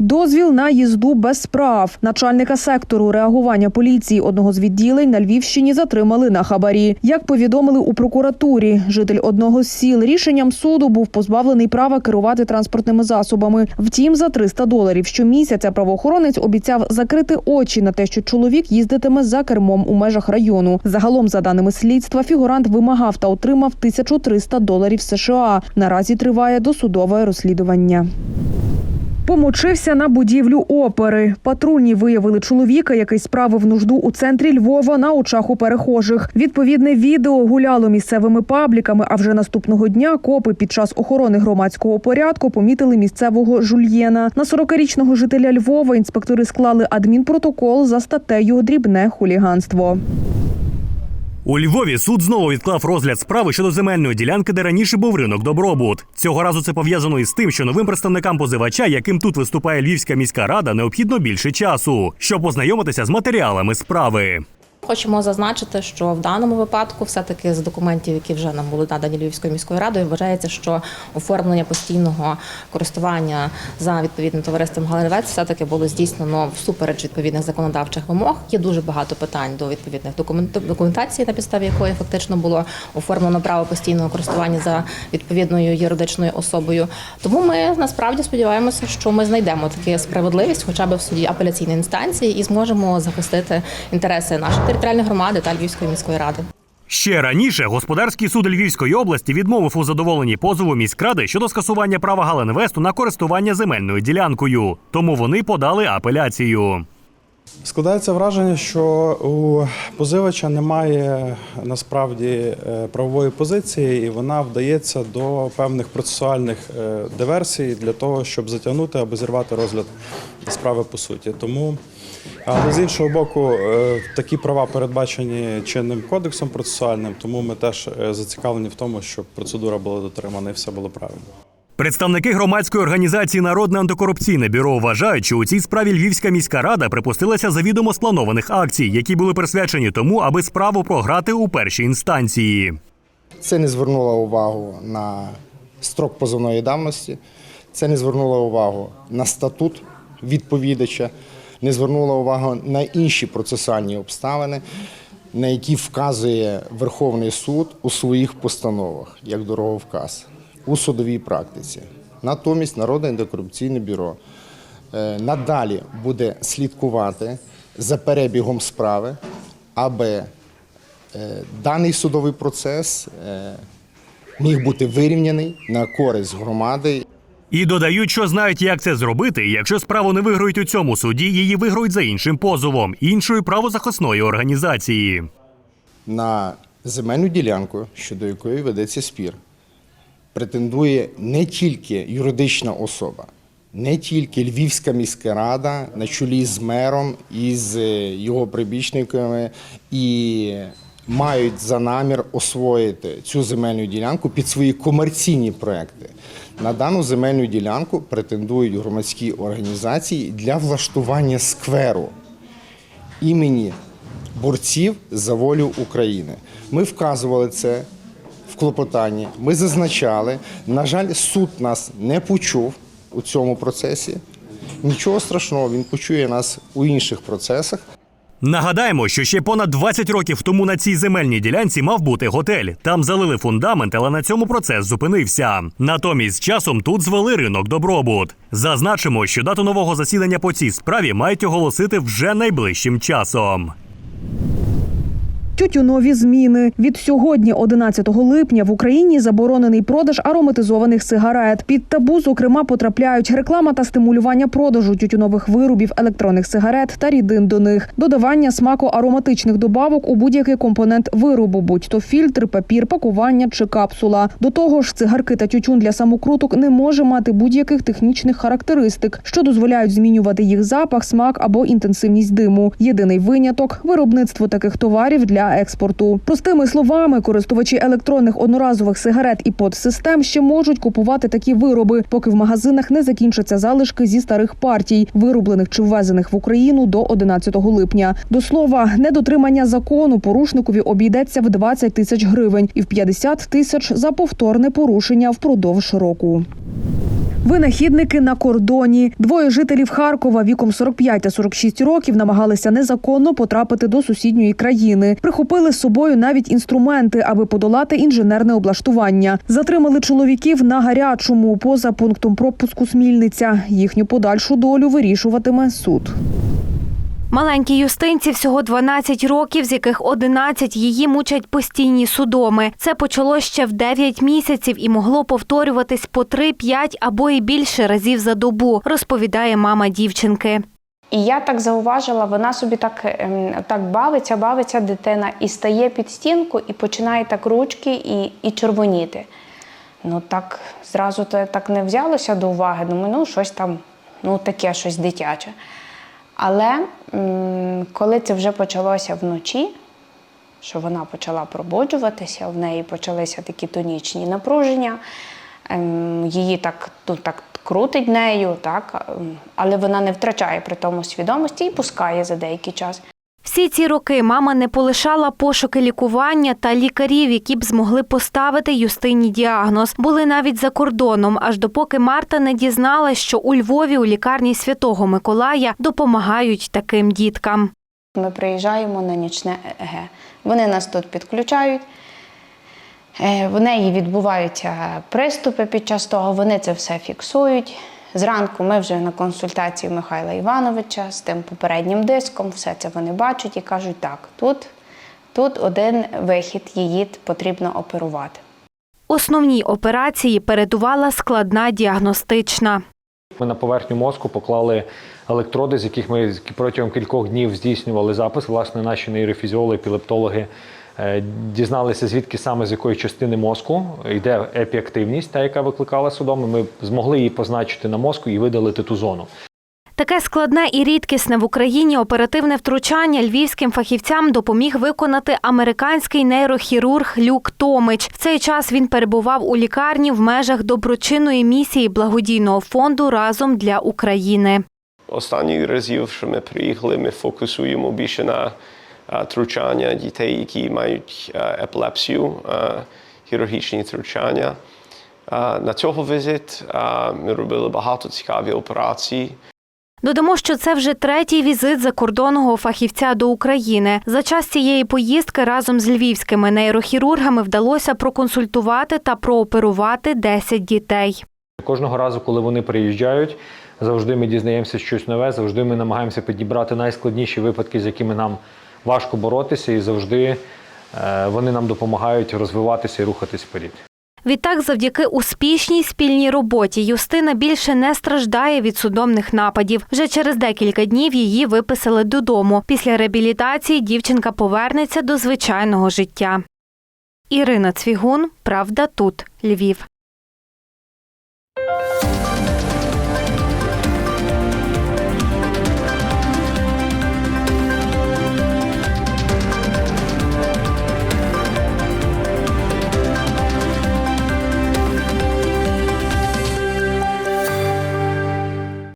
Дозвіл на їзду без справ. Начальника сектору реагування поліції одного з відділень на Львівщині затримали на хабарі. Як повідомили у прокуратурі, житель одного з сіл рішенням суду був позбавлений права керувати транспортними засобами. Втім, за 300 доларів щомісяця правоохоронець обіцяв закрити очі на те, що чоловік їздитиме за кермом у межах району. Загалом, за даними слідства, фігурант вимагав та отримав 1300 доларів США. Наразі триває досудове розслідування. Помочився на будівлю опери. Патрульні виявили чоловіка, який справив нужду у центрі Львова на очах у перехожих. Відповідне відео гуляло місцевими пабліками. А вже наступного дня копи під час охорони громадського порядку помітили місцевого жульєна. На 40-річного жителя Львова інспектори склали адмінпротокол за статтею дрібне хуліганство. У Львові суд знову відклав розгляд справи щодо земельної ділянки, де раніше був ринок Добробут. Цього разу це пов'язано із тим, що новим представникам позивача, яким тут виступає Львівська міська рада, необхідно більше часу, щоб ознайомитися з матеріалами справи. Хочемо зазначити, що в даному випадку, все-таки з документів, які вже нам були надані Львівською міською радою, вважається, що оформлення постійного користування за відповідним товариством Галервець все-таки було здійснено всупереч відповідних законодавчих вимог. Є дуже багато питань до відповідних документ- документації, на підставі якої фактично було оформлено право постійного користування за відповідною юридичною особою. Тому ми насправді сподіваємося, що ми знайдемо таку справедливість, хоча б в суді апеляційної інстанції, і зможемо захистити інтереси нашої територіальної громади та Львівської міської ради. Ще раніше господарський суд Львівської області відмовив у задоволенні позову міськради щодо скасування права Галенвесту на користування земельною ділянкою. Тому вони подали апеляцію. Складається враження, що у позивача немає насправді е, правової позиції, і вона вдається до певних процесуальних е, диверсій для того, щоб затягнути або зірвати розгляд справи по суті. Тому, але з іншого боку, е, такі права передбачені чинним кодексом процесуальним, тому ми теж е, зацікавлені в тому, щоб процедура була дотримана і все було правильно. Представники громадської організації Народне антикорупційне бюро вважають, що у цій справі Львівська міська рада припустилася завідомо спланованих акцій, які були присвячені тому, аби справу програти у першій інстанції. Це не звернуло увагу на строк позовної давності, це не звернуло увагу на статут відповідача, не звернуло увагу на інші процесуальні обставини, на які вказує Верховний суд у своїх постановах, як дороговказ, у судовій практиці. Натомість Народне антикорупційне бюро е, надалі буде слідкувати за перебігом справи, аби Е, даний судовий процес е, міг бути вирівняний на користь громади. І додають, що знають, як це зробити. Якщо справу не виграють у цьому суді, її виграють за іншим позовом іншої правозахисної організації. на земельну ділянку, щодо якої ведеться спір, претендує не тільки юридична особа, не тільки Львівська міська рада на чолі з мером і з е, його прибічниками, і мають за намір освоїти цю земельну ділянку під свої комерційні проекти. На дану земельну ділянку претендують громадські організації для влаштування скверу імені борців за волю України. Ми вказували це в клопотанні, ми зазначали. На жаль, суд нас не почув у цьому процесі. Нічого страшного, він почує нас у інших процесах. Нагадаємо, що ще понад 20 років тому на цій земельній ділянці мав бути готель. Там залили фундамент, але на цьому процес зупинився. Натомість часом тут звели ринок добробут. Зазначимо, що дату нового засідання по цій справі мають оголосити вже найближчим часом. Тютюнові зміни від сьогодні, 11 липня, в Україні заборонений продаж ароматизованих сигарет. Під табу, зокрема, потрапляють реклама та стимулювання продажу тютюнових виробів, електронних сигарет та рідин до них, додавання смаку ароматичних добавок у будь-який компонент виробу, будь то фільтр, папір, пакування чи капсула. До того ж, цигарки та тютюн для самокруток не може мати будь-яких технічних характеристик, що дозволяють змінювати їх запах, смак або інтенсивність диму. Єдиний виняток виробництво таких товарів для експорту. Простими словами, користувачі електронних одноразових сигарет і подсистем ще можуть купувати такі вироби, поки в магазинах не закінчаться залишки зі старих партій, вироблених чи ввезених в Україну до 11 липня. До слова, недотримання закону порушникові обійдеться в 20 тисяч гривень і в 50 тисяч за повторне порушення впродовж року. Винахідники на кордоні. Двоє жителів Харкова віком 45 та 46 років намагалися незаконно потрапити до сусідньої країни. Прихопили з собою навіть інструменти, аби подолати інженерне облаштування. Затримали чоловіків на гарячому поза пунктом пропуску Смільниця. Їхню подальшу долю вирішуватиме суд. Маленькій Юстинці всього 12 років, з яких 11 її мучать постійні судоми. Це почалось ще в 9 місяців і могло повторюватись по 3, 5 або і більше разів за добу, розповідає мама дівчинки. І я так зауважила, вона собі так, ем, так бавиться, бавиться дитина і стає під стінку і починає так ручки і, і червоніти. Ну так зразу так не взялося до уваги. Думаю, ну щось там, ну таке щось дитяче. Але коли це вже почалося вночі, що вона почала пробуджуватися, в неї почалися такі тонічні напруження, ем, її так, ну, так крутить нею, так, ем, але вона не втрачає при тому свідомості і пускає за деякий час. Всі ці роки мама не полишала пошуки лікування та лікарів, які б змогли поставити Юстині діагноз. Були навіть за кордоном, аж допоки Марта не дізналась, що у Львові у лікарні Святого Миколая допомагають таким діткам. Ми приїжджаємо на нічне ЕГ. Вони нас тут підключають. Е, В неї відбуваються приступи під час того, вони це все фіксують. Зранку ми вже на консультації Михайла Івановича з тим попереднім диском, все це вони бачать і кажуть, так, тут, тут один вихід, її потрібно оперувати. Основні операції передувала складна діагностична. Ми на поверхню мозку поклали електроди, з яких ми протягом кількох днів здійснювали запис. Власне, наші нейрофізіологи, епілептологи дізналися, звідки саме з якої частини мозку йде епіактивність, та яка викликала судоми. Ми змогли її позначити на мозку і видалити ту зону. Таке складне і рідкісне в Україні оперативне втручання львівським фахівцям допоміг виконати американський нейрохірург Люк Томич. В цей час він перебував у лікарні в межах доброчинної місії благодійного фонду разом для України. Останніх разів, що ми приїхали, ми фокусуємо більше на втручання дітей, які мають епілепсію, хірургічні втручання. На цього візит ми робили багато цікавих операцій. Додамо, що це вже третій візит закордонного фахівця до України. За час цієї поїздки разом з львівськими нейрохірургами вдалося проконсультувати та прооперувати 10 дітей. Кожного разу, коли вони приїжджають, завжди ми дізнаємося щось нове, завжди ми намагаємося підібрати найскладніші випадки, з якими нам важко боротися, і завжди е, вони нам допомагають розвиватися і рухатись вперед. Відтак, завдяки успішній спільній роботі, Юстина більше не страждає від судомних нападів. Вже через декілька днів її виписали додому. Після реабілітації дівчинка повернеться до звичайного життя. Ірина Цвігун, Правда тут, Львів.